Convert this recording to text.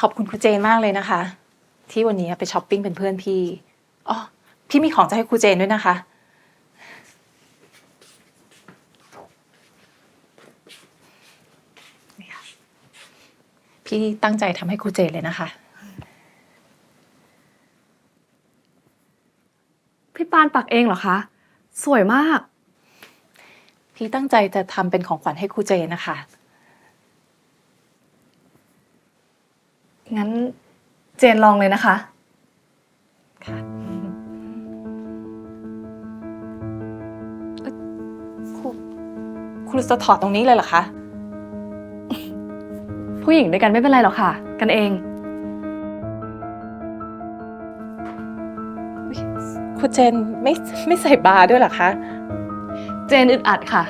ขอบคุณครูเจนมากเลยนะคะ ที่วันนี้ไปช้อปปิ้งเป็นเพื่อนพี่อ๋อพี่มีของจะให้ครูเจนด้วยนะคะนี่ค่ะพี่ตั้งใจทำให้ครูเจนเลยนะคะ พี่ปานปักเองเหรอคะ สวยมาก พี่ตั้งใจจะทำเป็นของขวัญให้ครูเจนนะคะ งั้นเจนลองเลยนะคะ ค่ะเอ่อครูครูจะถอดตรงนี้เลยเหรอคะ ผู้หญิงด้วยกันไม่เป็นไรหรอกค่ะ กันเองครูเจนไม่ไม่ใส่บาร์ด้วยเหรอคะ เจนอึดอัดค่ะ